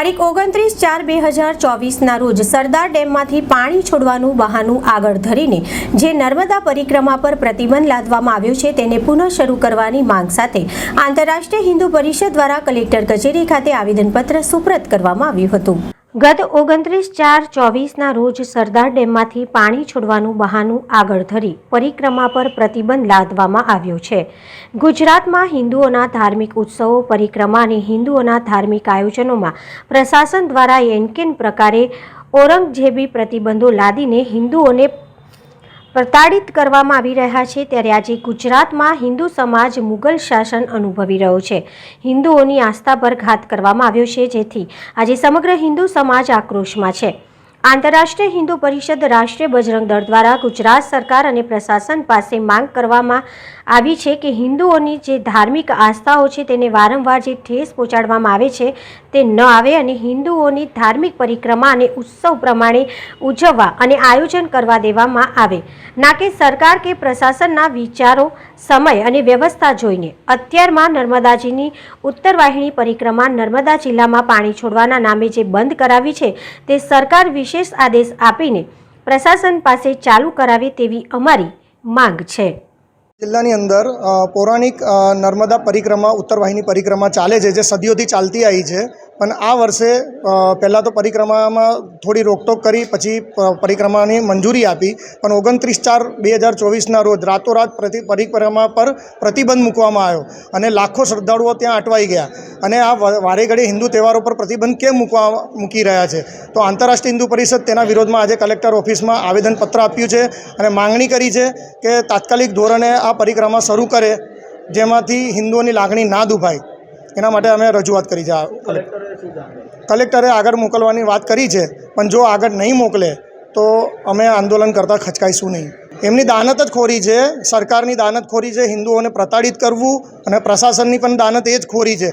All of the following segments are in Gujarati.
તારીખ ઓગણત્રીસ ચાર બે હજાર ચોવીસના રોજ સરદાર ડેમમાંથી પાણી છોડવાનું બહાનું આગળ ધરીને જે નર્મદા પરિક્રમા પર પ્રતિબંધ લાદવામાં આવ્યો છે તેને પુનઃ શરૂ કરવાની માંગ સાથે આંતરરાષ્ટ્રીય હિન્દુ પરિષદ દ્વારા કલેક્ટર કચેરી ખાતે આવેદનપત્ર સુપ્રત કરવામાં આવ્યું હતું. ગત ઓગણત્રીસ ચાર ચોવીસના રોજ સરદાર ડેમમાંથી પાણી છોડવાનું બહાનું આગળ ધરી પરિક્રમા પર પ્રતિબંધ લાદવામાં આવ્યો છે. ગુજરાતમાં હિન્દુઓના ધાર્મિક ઉત્સવો, પરિક્રમા અને હિન્દુઓના ધાર્મિક આયોજનોમાં પ્રશાસન દ્વારા એનકેન પ્રકારે ઔરંગઝેબી પ્રતિબંધો લાદીને હિન્દુઓને પ્રતાડિત કરવામાં આવી રહ્યા છે ત્યારે આજે ગુજરાતમાં હિન્દુ સમાજ મુગલ શાસન અનુભવી રહ્યો છે. હિન્દુઓની આસ્થા પર ઘાત કરવામાં આવ્યો છે, જેથી આજે સમગ્ર હિન્દુ સમાજ આક્રોશમાં છે. આંતરરાષ્ટ્રીય હિન્દુ પરિષદ રાષ્ટ્રીય બજરંગ દળ દ્વારા ગુજરાત સરકાર અને પ્રશાસન પાસે માંગ કરવામાં આવી છે કે હિન્દુઓની જે ધાર્મિક આસ્થાઓ છે તેને વારંવાર જે ઠેસ પહોંચાડવામાં આવે છે તે ન આવે અને હિન્દુઓની ધાર્મિક પરિક્રમા અને ઉત્સવ પ્રમાણે ઉજવવા અને આયોજન કરવા દેવામાં આવે. ના કે સરકાર કે પ્રશાસનના વિચારો, સમય અને વ્યવસ્થા જોઈને અત્યારમાં નર્મદાજીની ઉત્તરવાહિની પરિક્રમા નર્મદા જિલ્લામાં પાણી છોડવાના નામે જે બંધ કરાવી છે તે સરકાર વિશેષ આદેશ આપીને પ્રશાસન પાસે ચાલુ કરાવે તેવી અમારી માંગ છે. જિલ્લાની અંદર પૌરાણિક નર્મદા પરિક્રમા ઉત્તરવાહિની પરિક્રમા ચાલે છે જે સદીઓથી ચાલતી આવી છે. પણ આ વર્ષે પહેલાં તો પરિક્રમામાં થોડી રોકટોક કરી, પછી પરિક્રમાની મંજૂરી આપી, પણ ઓગણત્રીસ ચાર બે હજાર ચોવીસના રોજ રાતોરાત પ્રતિ, પરિક્રમા પર પ્રતિબંધ મૂકવામાં આવ્યો અને લાખો શ્રદ્ધાળુઓ ત્યાં અટવાઈ ગયા. અને આ વારે ઘડી હિન્દુ તહેવારો પર પ્રતિબંધ કેમ મૂકવા, મૂકી રહ્યા છે? તો આંતરરાષ્ટ્રીય હિન્દુ પરિષદ તેના વિરોધમાં આજે કલેક્ટર ઓફિસમાં આવેદનપત્ર આપ્યું છે અને માંગણી કરી છે કે તાત્કાલિક ધોરણે આ પરિક્રમા શરૂ કરે, જેમાંથી હિન્દુઓની લાગણી ના દુભાય. એના માટે અમે રજૂઆત કરી છે કલેક્ટર આગળ મોકલવાની વાત કરી છે, પણ જો આગળ નહીં મોકલે, તો અમે આંદોલન કરતાં ખચકાઈશું નહીં. એમની દાનત જ ખોરી છે, સરકારની દાનત ખોરી છે, હિન્દુઓને પ્રતાડિત કરવું અને પ્રશાસનની પણ દાનત એ જ ખોરી છે.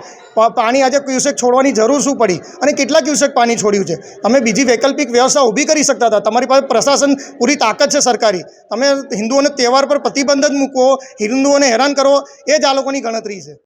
પાણી આજે ક્યુસેક છોડવાની જરૂર શું પડી? અને કેટલા ક્યુસેક પાણી છોડ્યું છે? તમે બીજી વૈકલ્પિક વ્યવસ્થા ઊભી કરી શકતા હતા. તમારી પાસે પ્રશાસન પૂરી તાકાત છે સરકારી. તમે હિન્દુઓને તહેવાર પર પ્રતિબંધ જ મૂકવો હિન્દુઓને હેરાન કરો, એ જ આ લોકોની ગણતરી છે.